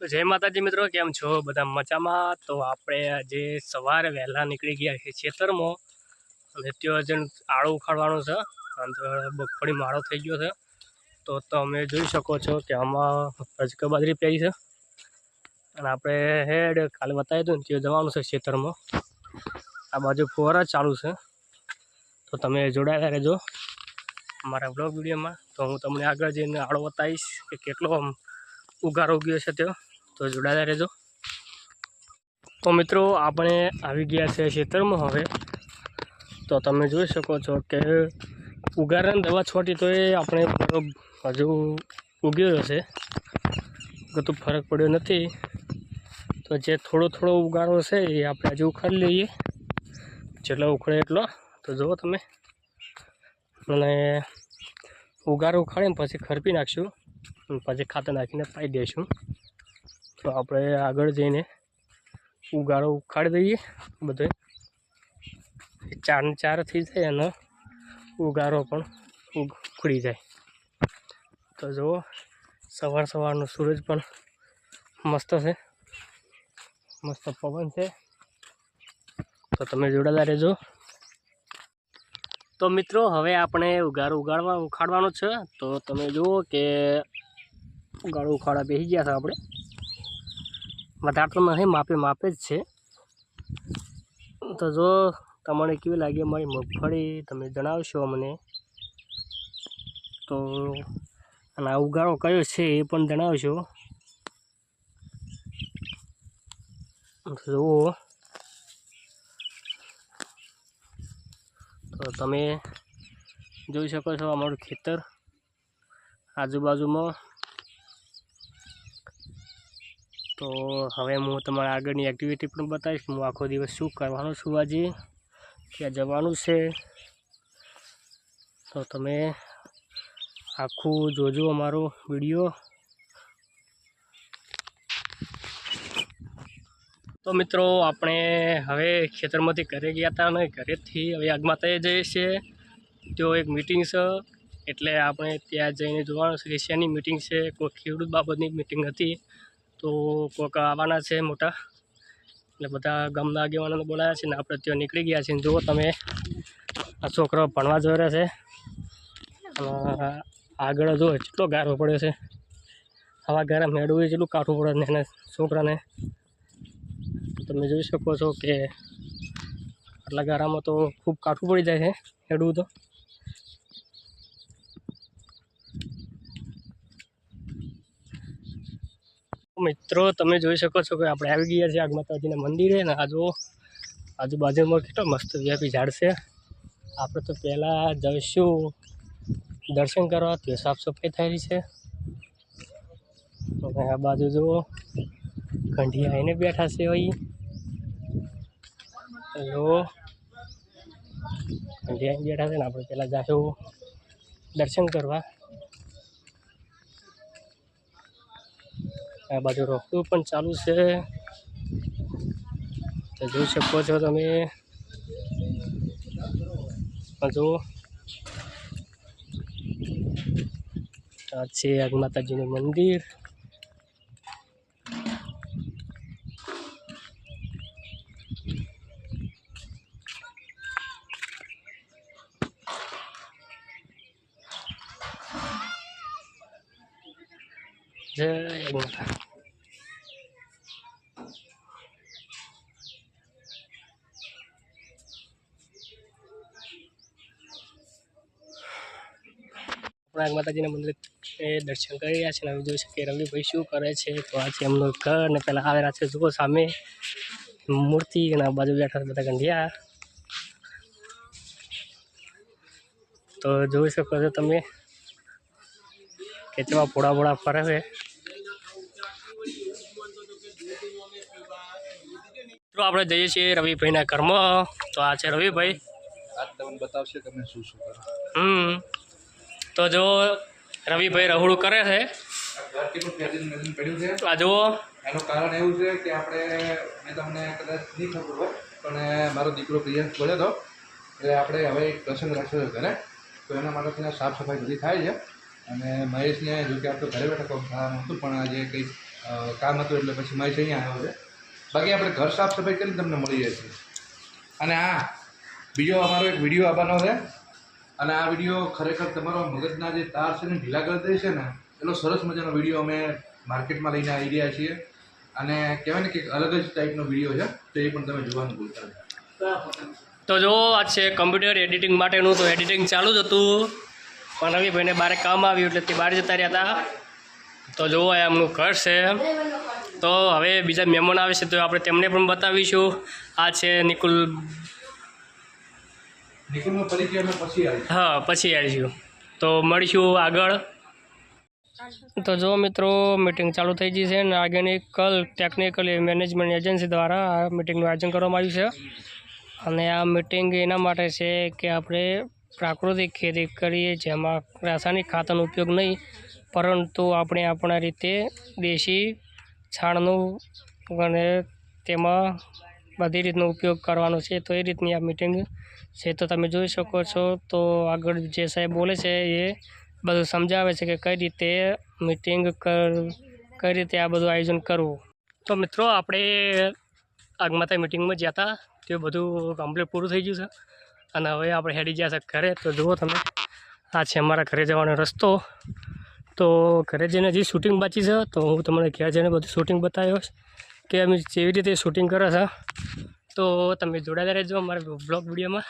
તો જય માતાજી મિત્રો, કેમ છો? બધા મજામાં? તો આપણે આજે સવારે વહેલા નીકળી ગયા છે ખેતરમાં. અને ત્યાં જણ આળો ઉખાડવાનું છે. અને મગફળી માળો થઈ ગયો છે. તો તમે જોઈ શકો છો કે આમાં રજકા બાજરી પહેરી છે. અને આપણે હેડ કાલે હતું ને, ત્યાં જવાનું છે ખેતરમાં. આ બાજુ ફુવારા ચાલુ છે. તો તમે જોડાયેલા રહેજો અમારા બ્લોગ વિડીયોમાં. તો હું તમને આગળ જઈને આળો બતાવીશ કે કેટલો આમ ઉગારો ઉગ્યો છે ત્યાં. તો જોડાયેલા રહેજો. તો મિત્રો, આપણે આવી ગયા છે ખેતરમાં હવે. તો તમે જોઈ શકો છો કે ઉગારાની દવા છોટી તો એ આપણે હજુ ઉગ્યો હશે બધું ફરક પડ્યો નથી. તો જે થોડો થોડો ઉગારો છે એ આપણે હજુ ઉખાડી લઈએ. જેટલો ઉખડે એટલો. તો જુઓ તમે. અને ઉગારો ઉખાડીને પછી ખરપી નાખશું. પછી ખાતર નાખીને પાઈ દઈશું તો આપણે આગળ જઈને ઉગાડો ઉખાડી દઈએ બધે. ચાર ને ચાર થઈ જાય અને ઉગારો પણ ઉખડી જાય. તો જુઓ, સવાર સવારનો સૂરજ પણ મસ્ત છે. મસ્ત પવન છે. તો તમે જોડાતા રહેજો. તો મિત્રો, હવે આપણે ઉગારો ઉગાડવા ઉખાડવાનો છે. તો તમે જુઓ કે ઉગાડો ઉખાડા બેસી ગયા છે આપણે. વધારે તો નહીં માપે માપે જ છે. તો જો તમને કેવી લાગી અમારી મગફળી, તમે જણાવશો અમને. તો અને ઉગાડો કયો છે એ પણ જણાવશો. જુઓ. તો તમે જોઈ શકો છો અમારું ખેતર આજુબાજુમાં તો હવે હું તમારા આગળની એક્ટિવિટી પણ બતાવીશ. હું આખો દિવસ શું કરવાનો છું આજે? ક્યાં જવાનું છે? તો તમે આખું જોજો અમારો વીડિયો. તો મિત્રો, આપણે હવે ખેતરમાંથી ઘરે ગયા હતા અને ઘરેથી હવે આગમાતાએ જઈએ છીએ. તો એક મિટિંગ છે, એટલે આપણે ત્યાં જઈને જોવાનું. છે કે શેની મિટિંગ છે? કોઈ ખેડૂત બાબતની મિટિંગ હતી. તો કોઈક આવવાના છે મોટા. એટલે બધા ગામના આગેવાનોને બોલાયા છે ને આપણે ત્યાં નીકળી ગયા છીએ જુઓ તમે, આ છોકરો ભણવા જોઈ રહ્યા છે. અને આગળ જો કેટલો ગારો પડ્યો છે. આવા ગારા મેળવું એટલું કાઠું પડે ને એને છોકરાને. તમે જોઈ શકો છો કે આટલા ગારામાં તો ખૂબ કાઠું પડી જાય છે હેડવું તો. મિત્રો, તમે જોઈ શકો છો કે આપણે આવી ગયા છીએ આગ માતાજીના મંદિરે ને આજુ આજુબાજુમાં કેટલો મસ્ત વ્યાપી ઝાડ છે. આપણે તો પહેલાં જઈશું, દર્શન કરવા તે સાફ સફાઈ થયેલી છે. અને આ બાજુ જુઓ કંઢિયા આવીને બેઠા છે ભાઈ. હેલો. કંઢિયા આવીને બેઠા છે ને આપણે પહેલાં જઈશું દર્શન કરવા. આ બાજુ રસ્તું પણ ચાલુ છે. જોઈ શકો છો તમે. હજુ આ છે આગ માતાજીનું મંદિર. જય માતા આપણે માતાજીના મંદિર એ દર્શન કરી રહ્યા છે અને જોઈ શકીએ. રવિભાઈ શું કરે છે? તો આ છે એમનું ઘર ને પહેલાં આવેલા છે જુઓ સામે. મૂર્તિ અને બાજુ બેઠા બધા ગંઢિયા. તો જોઈ શકો છો તમે કે જેવા ભોળા ભોળા ફરે તો આપણે જઈએ છીએ રવિભાઈના ઘરમાં. તો આ છે રવિભાઈ. બતાવશે તમે શું શું કરો. હમ. તો જો રવિભાઈ રહોડું કરે છે. આ જુઓ. એનું કારણ એવું છે કે આપણે મેં તમને કદાચ નહીં ખબર હોય પણ મારો દીકરો પ્રિયંશ બોલ્યો હતો. એટલે આપણે હવે એક પ્રસંગ રાખ્યો ઘરે તો એના માટે ત્યાં સાફ સફાઈ બધી થાય છે. અને મહેશને જો કે આપણે ઘરે બેઠા કામ થવાનું હતું પણ આજે કંઈક કામ હતું એટલે પછી મહેશ અહીંયા આવ્યો છે. બાકી આપણે ઘર સાફ સફાઈ કરીને તમને મળી જશે અને આ બીજો અમારો એક વીડિયો આવવાનો છે. અને આ વીડિયો ખરેખર તમારો મગજના જે તાર છે ને ઢીલા કરી દે છે ને એટલો સરસ મજાનો વીડિયો અમે માર્કેટમાં લઈને આવી રહ્યા છીએ. અને કહેવાય ને કે અલગ જ ટાઈપનો વીડિયો છે, તો એ પણ તમે જોવાનું ભૂલતા તો જો, આ છે કમ્પ્યુટર એડિટિંગ માટેનું તો એડિટિંગ ચાલુ જ હતું. પણ રવિભાઈને બહાર કામ આવ્યું એટલે તે બહાર જતા રહ્યા હતા. તો જુઓ એમનું ઘર છે. તો હવે બીજા મહેમાન આવે છે તો આપણે તેમને પણ બતાવીશું. આ છે નિકુલ હા પછી આવીશું. તો મળીશું આગળ. તો જો મિત્રો મિટિંગ ચાલુ થઈ ગઈ છે અને ઓર્ગેનિકલ ટેકનિકલ મેનેજમેન્ટ એજન્સી દ્વારા આ મિટિંગનું આયોજન કરવામાં આવ્યું છે. અને આ મિટિંગ એના માટે છે કે આપણે પ્રાકૃતિક ખેતી કરીએ જેમાં રાસાયણિક ખાતરનો ઉપયોગ નહીં પરંતુ આપણે આપણા રીતે દેશી છાણનું અને તેમાં બધી રીતનો ઉપયોગ કરવાનો છે. તો એ રીતની આ મિટિંગ છે. તો તમે જોઈ શકો છો. તો આગળ જે સાહેબ બોલે છે એ બધું સમજાવે છે કે કઈ રીતે મિટિંગ કર, કઈ રીતે આ બધું આયોજન કરવું. તો મિત્રો, આપણે આગમાતા મિટિંગમાં ગયા હતા તે બધું કમ્પ્લીટ પૂરું થઈ ગયું છે. અને હવે આપણે હેડી ગયા છે ઘરે. તો જુઓ તમે, આ છે અમારા ઘરે જવાનો રસ્તો. તો ઘરે જઈને હજી શૂટિંગ બાકી છે, તો હું તમને ઘેર જઈને બધું શૂટિંગ બતાવ્યો કે અમે જેવી રીતે શૂટિંગ કરે છે. તો તમે જોડાયેલા રહેજો અમારા બ્લોગ વિડીયોમાં.